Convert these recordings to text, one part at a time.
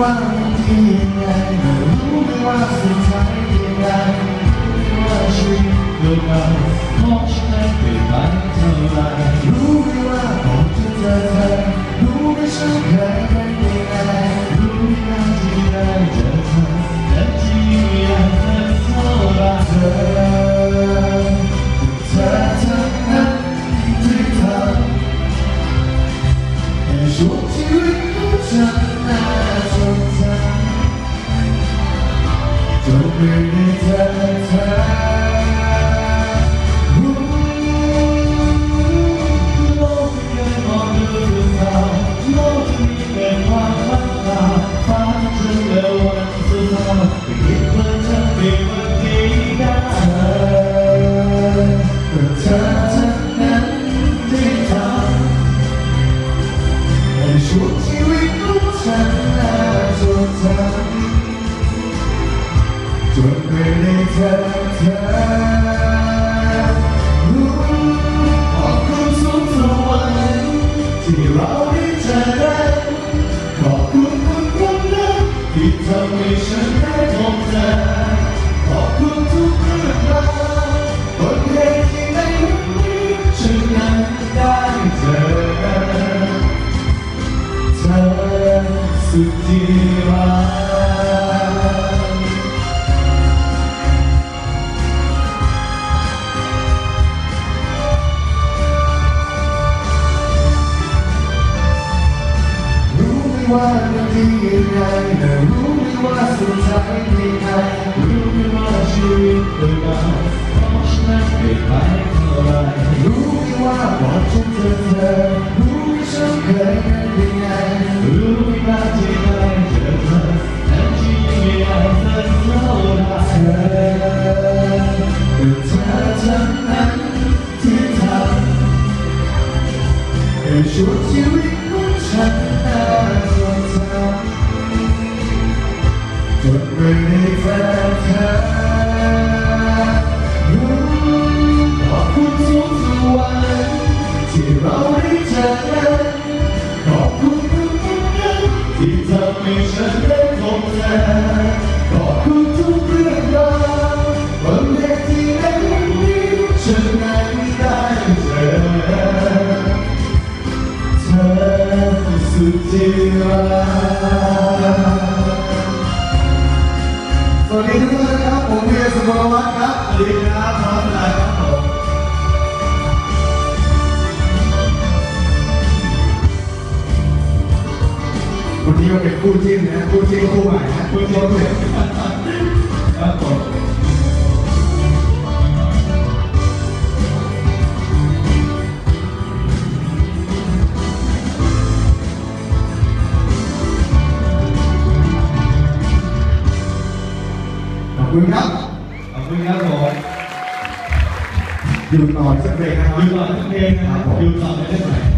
ว่าที่ไงไม่รู้ไมว่าสุดท้ายยังไงไม่ว่าชีวิตเราของฉันเปลี่ยนไปเท่าไรรู้ไหมว่าผมจะเจอเธอรู้ไหม่ฉันเคยไป็นรู้ไหมว่าที่ได้เจอเธอและที่ยังเธอเท่าไร 都被你猜测 ที่เราได้เจอกันขอบคุณคุณคนนั้นที่ทำให้ฉันได้พบเธอขอบคุณทุก ในช่วงชีวิตของฉันน่าสงสาจนไที่เราได้เจอกันขอบคุณทุกท่านที่ทำให้ฉันได้พบเธอขอบคุณทุกเรื่องราววันแรกที่ได้ สวัสดีทุกท่านครับ ผมเบียร์สุวรรณวัฒน์ครับดีครับน้องนายครับผมวันนี้มันเป็นคู่จิ้นนะคู่จิ้นคู่ใหม่นะคู่จิ้นครับผม คุณครับ ขอบคุณครับผมอยู่ต่อสักเพลงนะครับอยู่ต่อสักเพลงนะครับอยู่ต่อได้ไหม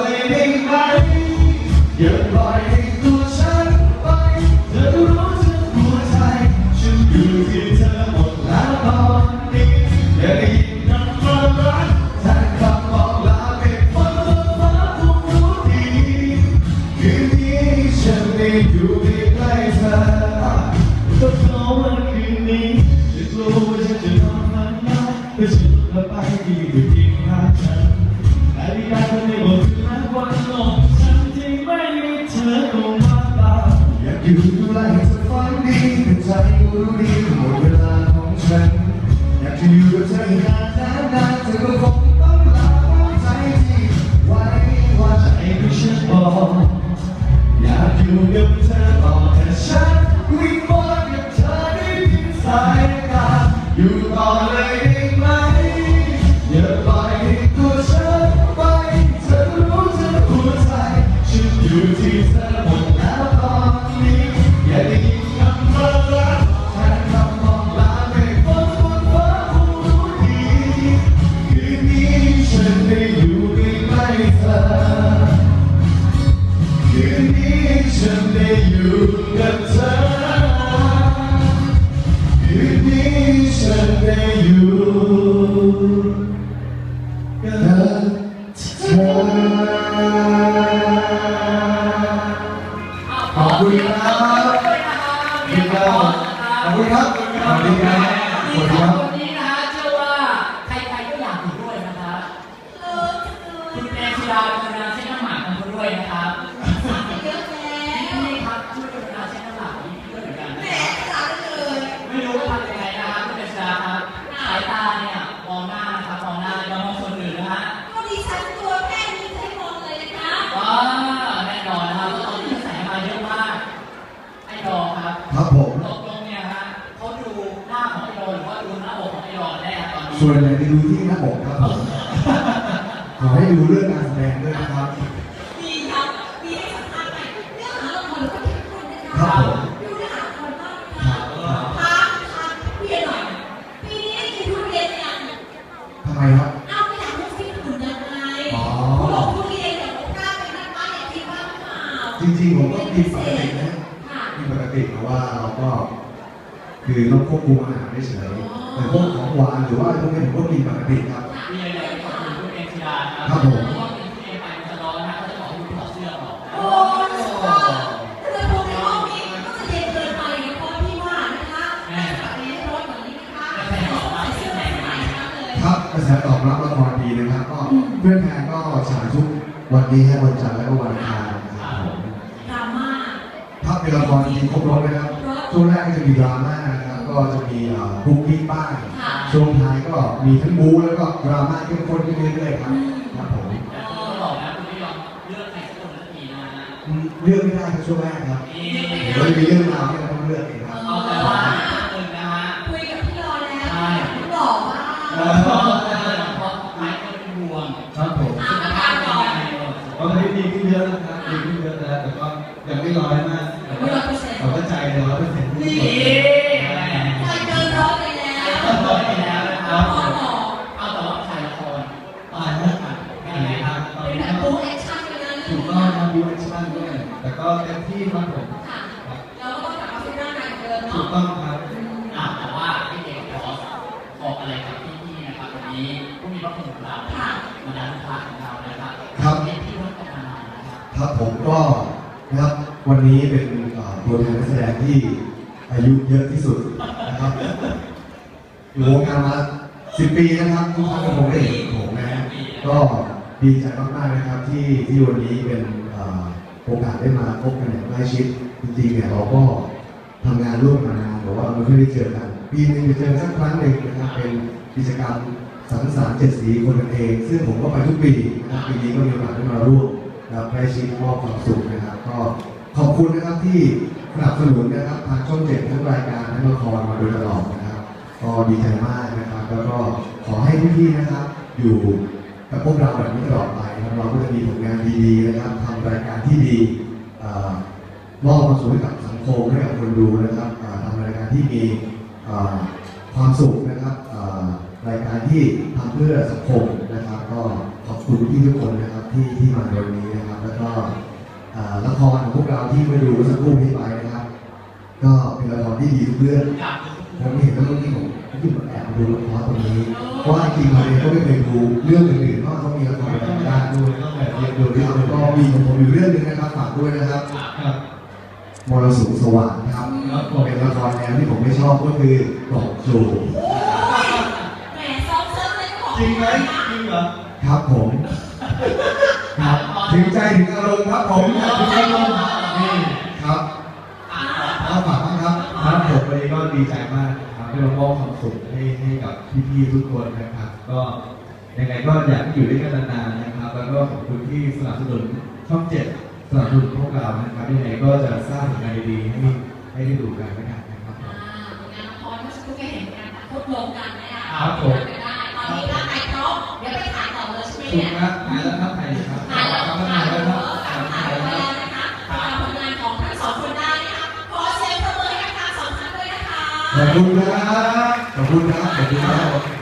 kissing. นี้ฉันไรับขอบคุณครับขอบคุณครับขอบคุณครับขอบคุณครับคุณแอนชิราเป็นนางเส้น้ำหมากของคุณด้วยนะคะ ส่วนใหญ่จะดูที่หน้าอกครับผมขอให้ดูเรื่อง คือต้องควบคุมอาหารไม่เฉยแต่พวกของหวานหรือว่าพวกนี้ผมก็กินปกติครับ มีอะไรอยากจะขอบคุณคุณเอ็นชีดานะครับครับผม เพราะว่าเป็นที่เอ็นไปมันจะร้อนนะเขาจะบอกให้คุณถอดเสื้อออกโอ้ชอบแต่พวกในห้องนี้ก็จะเย็นเกินไปนะเพราะพี่ว่านะคะแบบนี้ร้อนอย่างนี้นะคะใส่เสื้อแดงมาเลยครับกระแสตอบรับละครดีนะครับก็เพื่อนแพนก็ฉายทุกวันนี้ให้วันจันทร์และก็วันอังคารนะครับผมดราม่าถ้าเป็นละครจริงครบรถนะครับ ช่วงแรกก็จะมีดราม่านะครับก็จะมีเอ่อคุกกิ๊กบ้างค่ะช่วงท้ายก็มีทั้งบู๊แล้วก็ดราม่าเข้มข้นขึ้นเรื่อยๆครับครับผมแต่คุณก็บอกนะคุณไม่ยอมเลือกใครสักคนสักทีนะฮะอืมเลือกไม่ได้ครับช่วงแรกครับนี่เดี๋ยวจะมีเรื่องราวที่เราต้องเลือกเองครับ ครับผมก็นะครับวันนี้เป็นตัวแทนนักแสดงที่อายุเยอะที่สุดนะครับอยู่วงการมาสิบปีนะครับทุกท่านก็คงได้เห็นผมนะฮะก็ดีใจมากๆนะครับที่ที่วันนี้เป็นโอกาสได้มาพบกันอย่างใกล้ชิดจริงๆเนี่ยเราก็ทำงานร่วมมานานแต่ว่าไม่ค่อยได้เจอกันปีหนึงจะเจอสักครั้งหนึ่งนะครับเป็นกิจกรรมสังสรรค์เจ็ดสีคนกันเอง ซึ่งผมก็ไปทุกปีนะครับปีนี้ก็มีโอกาสได้มาร่วม นะครับใกล้ชิดมอบความสุขนะครับ ก็ขอบคุณนะครับที่สนับสนุนนะครับทางช่องเจ็ดทั้งรายการทั้งละครมาโดยตลอดนะครับ ก็ดีใจมากนะครับ แล้วก็ขอให้พี่ๆนะครับ อยู่กับพวกเราแบบนี้ตลอดไปนะครับเราก็จะมีผลงานดีๆนะครับทำรายการที่ดีมอบความสุขให้กับสังคมให้กับคนดูนะครับทำรายการที่มีความสุขนะครับรายการที่ทำเพื่อสังคม นะครับ ก็ขอบคุณพี่ทุกคนนะครับที่ที่มาในวันนี้นะครับ แล้วก็เอ่อละครของพวกเราที่ไปดูเมื่อสักครู่นี้ไปนะครับ ก็เป็นละครที่ดีทุกเรื่องอยากผมเห็นแล้วเมื่อกี้ผมที่ผมแอบมาดูละครตรงนี้เพราะว่าจริงๆเราเองก็ไม่เคยดูเรื่องอื่นๆเพราะว่าเขามีละครแบบนี้ได้ดูต้องแบบเรีเรียยนนดูดูที่ที่เราเราก็มีของผมอยู่เรื่องหนึงนะครับฝากด้วยนะครับครับมรสุมสว่างครับเป็นละครแนวที่ผมไม่ชอบก็คือตกจูบโอ้ยแหมซ้อมเซิร์ฟเลยก็บอกจริงไหมจริง เหรอครับผมครับถึงใจถึงอารมณ์ครับผมถึงอารมณ์นี่ครับอะเอาฝากบ้างครับครับผมวันนี้ก็ดีใจมากนะครับที่เรามอบความสุขให้ให้กับพี่ๆทุกคนนะครับ ก็ยังไงก็อยากให้อยู่ด้วยกันนานๆนะครับ แล้วก็ขอบคุณที่สนับสนุนช่องเจ็ดสนับสนุนพวกเรานะครับยังไงก็จะสร้างผลงานดีๆให้ให้ได้ดูกันนะครับนะครับอ่างานละครเมื่อสักครู่ก็เห็นกันทดลองกันนะคะครับผม ถูกครับหายแล้วครับหายแล้วครับหายแล้วครับหายแล้วครับหายแล้วนะคะตามผลงานของทั้งสองคนได้นะคะขอเสียงปรบมือให้ทั้งสองท่านด้วยนะคะขอบคุณครับขอบคุณครับขอบคุณครับ